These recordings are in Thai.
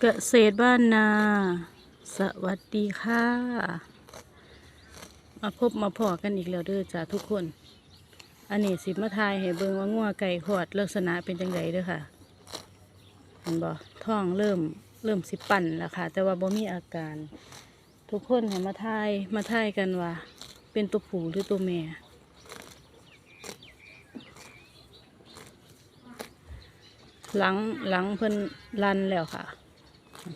เกษตรบ้านนา สวัสดีค่ะ มาพบมาพอกันอีกแล้วเด้อจ้าทุกคน อันนี้สิมาทายให้เบิงว่างัวไก่ขอดลักษณะเป็นจังไดเด้อค่ะเห็นบ่ท้องเริ่มเริ่มสิปั่นแล้วค่ะ แต่ว่าบ่มีอาการ ทุกคนให้มาทายมาทายกันว่า เป็นตัวผู้หรือตัวแม่หลังหลังเพิ่นลันแล้วค่ะ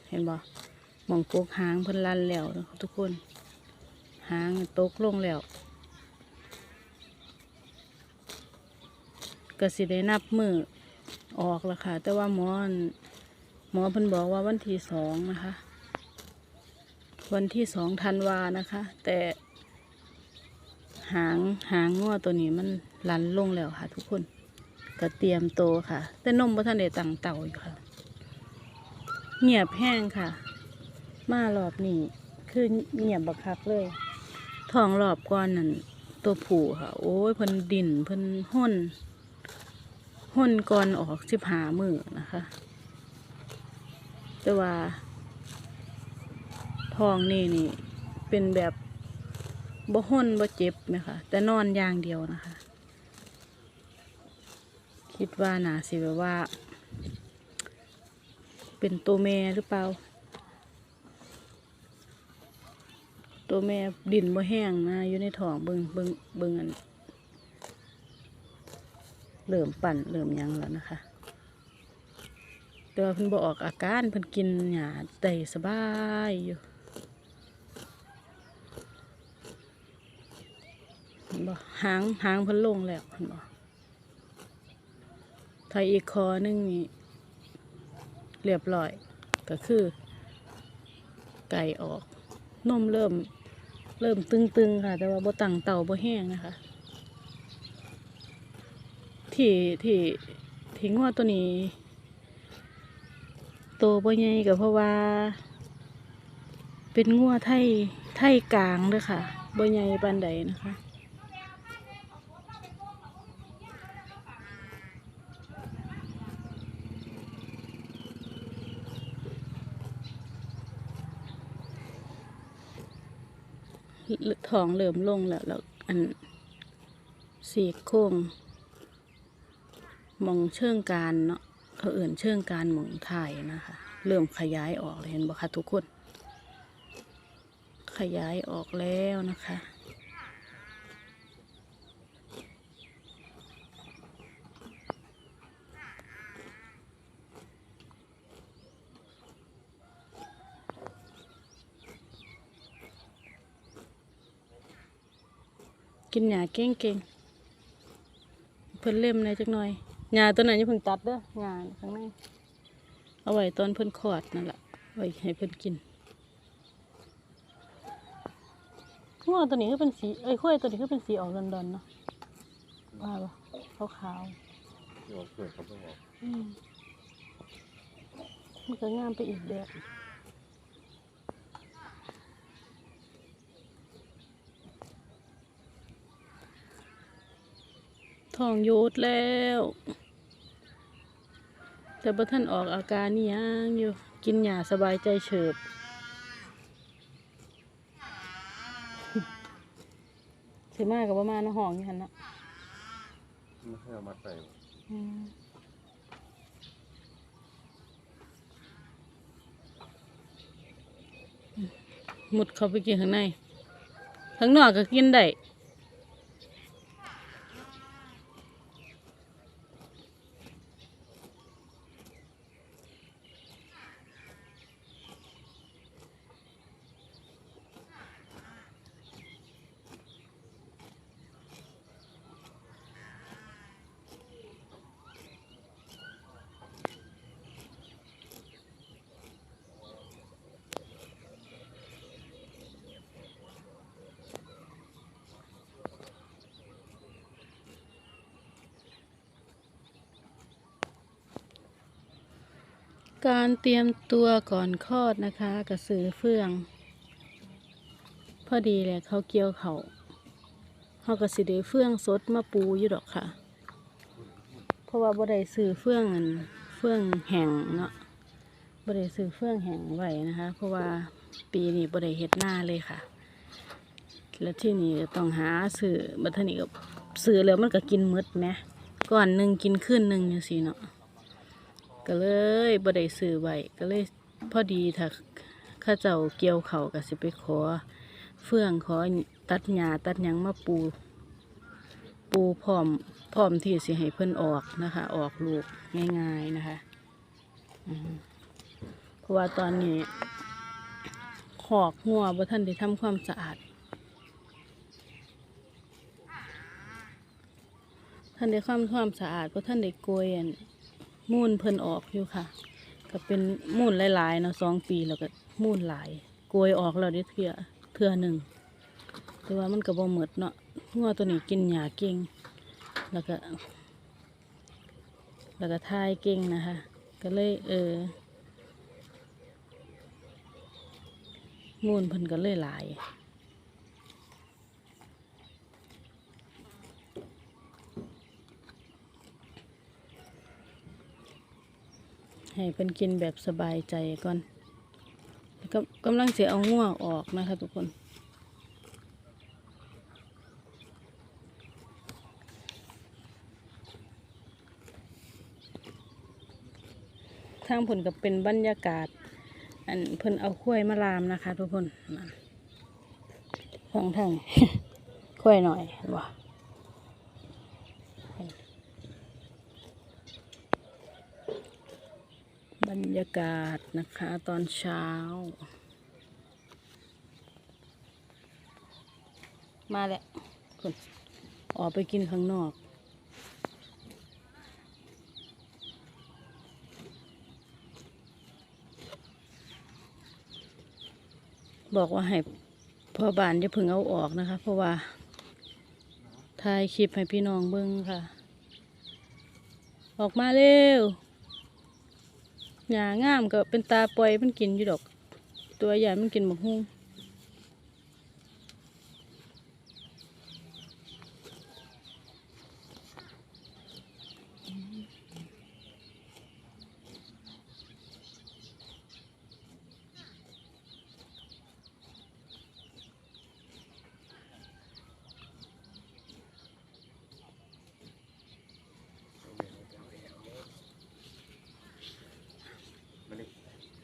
เห็นบ่หมองกกหางเพิ่นลันแล้วทุกคน หางตกลงแล้วก็สิได้นับมือออกแล้วค่ะ แต่ว่าหมออั่นหมอเพิ่นบอกว่าวันที่สองนะคะ วันที่สองธันวานะคะ แต่ หางหางงัวตัวนี้มันลันลงแล้วค่ะ ทุกคนก็เตรียมโตค่ะ แต่นมบ่ทันได้ตั้งเต่าอยู่ค่ะ เงียบแห้งค่ะ มารอบนี้คือเงียบบักคักเลยทองรอบก่อนนั่นตัวผู้ค่ะ โอ้ยเพิ่นดินเพิ่นห้นห้นก่อนออกสิบหามือนะคะ แต่ว่า ทองนี่นี่ เป็นแบบบ่ห้นบ่เจ็บไหมคะแต่นอนอย่างเดียวนะคะ คิดว่าน่าสิแบบว่า เป็นตัวแม่หรือเปล่า ตัวแม่ดินบ่แห้งนะอยู่ในท้องเบิงเบิงเบิงอันเริ่มปั่นเริ่มยังแล้วนะคะ แต่ว่าเพิ่นบ่ออกอาการเพิ่นกินหญ้าได้สบายอยู่เห็นบ่หางหางเพิ่นลงแล้วเห็นบ่ถ้าอีกคอหนึงนี่ เรียบร้อย ก็คือ ไก่ออกนมเริ่ม เริ่มตึงๆค่ะ แต่ว่าบ่ตั้งเต่าบ่แห้งนะคะ ที่ที่ที่งัวตัวนี้โตบ่ใหญ่ก็เพราะว่า เป็นงัวไทยไทยกลางเด้อค่ะบ่ใหญ่ปานใดนะคะ ท้องเริ่มลงแล้วแล้วอันสีโค้งมองเชิงการเนาะเขาเอื่นเชิงการมองถ่ายนะคะ เริ่มขยายออกเลยเห็นบ่คะทุกคน ขยายออกแล้วนะคะ เก่งเก่งๆเพิ่นเล่มในอยจักหน่อยหญ้าตัวนั้นอย่าเพิ่งตัดเด้อหญ้าข้างในเอาไว้ตอนเพิ่นคลอดนั่นแหละไว้ให้เพิ่นกินงัวตัวนี้คือเป็นสีเอ้ยข้อยตัวนี้คือเป็นสีออกดอนๆเนาะว่าปะขาวที่ออกเกิดเขาต้องออกๆอืมมันก็งามไปอีกแบบ ท้องโยดแล้ว แต่บ่ท่านออกอาการนี่ยังอยู่กินหญ้าสบายใจเฉิบสิมากับประมาณห้องนี่หันเนาะไม่ให้เอามาใส่อืมมุดเข้าไปกินข้างในข้างนอกก็กินได้ การเตรียมตัวก่อนคลอดนะคะ กระสือเฟือง พอดีเลยเขาเกี่ยวเขาเขากระสิได้เฟืองสดมาปูอยู่ดอกค่ะ เพราะว่าบ่ได้ซื้อเฟืองอันเฟืองแห้งเนาะบบ่ได้ซื้อเฟืองแห้งไว้นะคะ เพราะว่าปีนี้บ่ได้เฮ็ดหน้าเลยค่ะ แล้วที่นี่ต้องหาซื้อบัทนี้ก็ซื้อแล้วมันก็กินหมดแหมก่อนหนึ่งกินคืนหนึ่งจังซี่เนาะ ก็เลยบ่ได้ซื้อไว้ก็เลยพอดีถ้าข้าเจ้าเกี่ยวเขาก็สิไปขอ เฟื่องขอตัดหญ้าตัดหยังมาปู ปูพร้อมพร้อมที่สิให้เพิ่นออกนะคะ ออกลูกง่ายๆนะคะเพราะว่าตอนนี้ขอกหัวบ่ท่านได้ทำความสะอาดท่านได้ความความสะอาดเพราะท่านได้โกยอัน มูนเพิ่นออกอยู่ค่ะ ก็เป็นมูนหลายๆเนาะสองปีแล้วก็มูนหลายโกยออกแล้วได้เทื่อเทื่อหนึ่งแต่ว่ามันก็บ่หมดเนาะงัวตัวนี้กินหญ้าเก่งแล้วก็ แล้วก็ทายเก่งนะคะ ก็เลยเออมูนเพิ่นก็เลยหลาย ให้เพิ่นกินแบบสบายใจก่อนก็กำลังจะเอาง่วงออกนะคะทุกคนทางผลก็เป็นบรรยากาศ อันเพิ่นเอาข้วยมาลามนะคะ ทุกคนนั่นทางทางข้วยหน่อยว่ะ บรรยากาศนะคะตอนเช้า มาแล้วคุณออกไปกินข้างนอกบอกว่าให้พ่อบ้านจะพึ่งเอาออกนะคะ เพราะว่าถ่ายคลิปให้พี่น้องเบิ้งค่ะ ออกมาเร็ว หญ้างามก็เป็นตาปล่อยมันกินอยู่ดอก ตัวใหญ่มันกินหมกฮุ้ง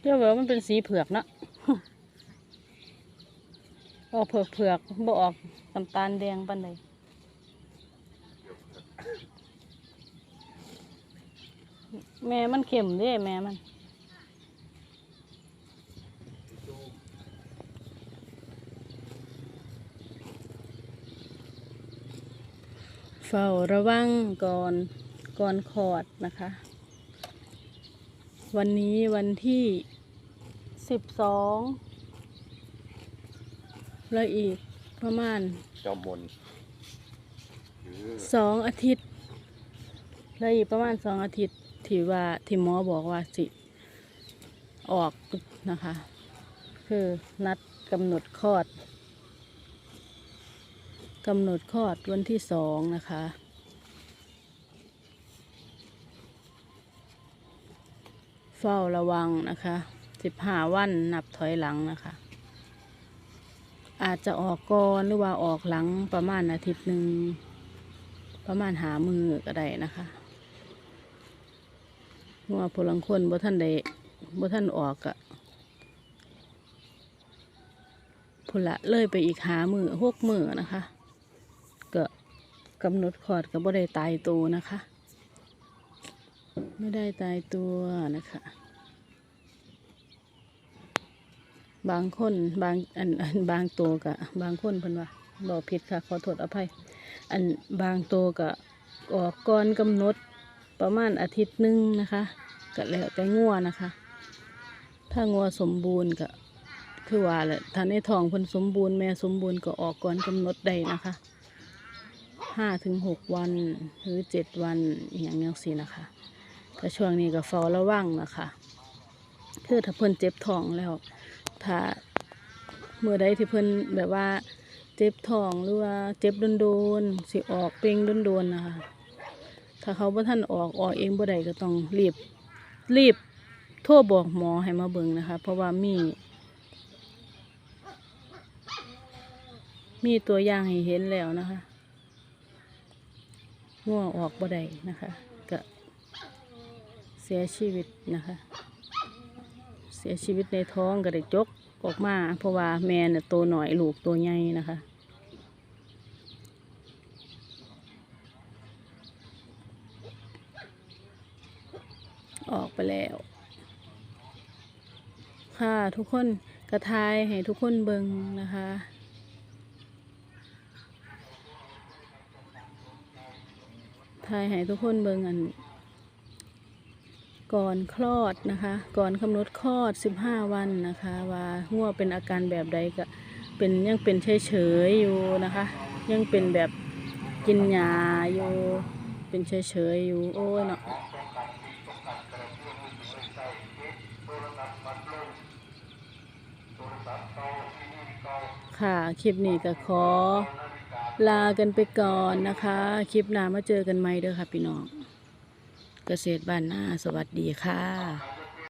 เรียกว่ามันเป็นสีเผือกเนาะออกเผือกเผือกๆบ่ออกน้ำตาลแดงปานใดแม่มันเข็มเด้แม่มันเฝ้าระวังก่อนก่อนคอดนะคะ วันนี้วันที่ สิบสองแล้วอีกประมาณจอมมนคือสองอาทิตย์แล้วอีกประมาณสองอาทิตย์ที่ว่าที่หมอบอกว่าสิ ออกนะคะ คือนัดกำหนดคลอดกำหนดคลอดวันที่สองนะคะเฝ้าระวังนะคะ สิบห้าวันนับถอยหลังนะคะ อาจจะออกก่อนหรือว่าออกหลังประมาณอาทิตย์หนึ่งประมาณหามือก็ได้นะคะงัวพลังคนบ่ท่านได้บ่ท่านออกอะพละเลยไปอีกหามือหกมือนะคะก็กำหนดคลอดก็บ่ได้ตายตัวนะคะ ไม่ได้ตายตัวนะคะ บางคนบางอันอันบางตัวกะบางคนเพิ่นว่าบอกผิดค่ะ ขอโทษอภัย อันบางตัวก็ออกก่อนกำหนดประมาณอาทิตย์หนึ่งนะคะก็แล้วแต่งัวนะคะ ถ้างัวสมบูรณ์ก็คือว่าแหละถ้าในท้องเพิ่นสมบูรณ์แม่สมบูรณ์ก็ออกก่อนกำหนดได้นะคะห้าถึงหกวันหรือเจ็ดวันอย่างเงี้ยสินะคะก็ช่วงนี้ก็เฝ้าระวังนะคะ คือถ้าเพิ่นเจ็บท้องแล้ว ถ้าเมื่อใดที่เพิ่นแบบว่า เจ็บท้องหรือว่าเจ็บโดนๆสิออกเป่งโดนๆนะคะถ้าเขาบ่ท่านออกออกเองบ่ได้ก็ต้องรีบรีบโทรบอกหมอให้มาเบิ่งนะคะ เพราะว่ามี มีตัวอย่างให้เห็นแล้วนะคะง่วออกบ่ได้นะคะก็เสียชีวิตนะคะ เสียชีวิตในท้องก็ได้จก ออกมา เพราะว่าแม่เนี่ยตัวหน่อยลูกตัวใหญ่นะคะออกไปแล้ว ค่ะทุกคนกระทายให้ทุกคนเบิงนะคะ ทายให้ทุกคนเบิงอัน ก่อนคลอดนะคะ ก่อนกำหนดคลอด 15 วันนะคะ ว่างัวเป็นอาการแบบใดก็เป็นยังเป็นเฉยๆอยู่นะคะ ยังเป็นแบบกินยาอยู่ เป็นเฉยๆอยู่โอ้ยเนาะค่ะ คลิปนี้ก็ขอ ลากันไปก่อนนะคะ คลิปหน้ามาเจอกันใหม่เด้อค่ะพี่น้อง เกษตรบ้านนาสวัสดีค่ะ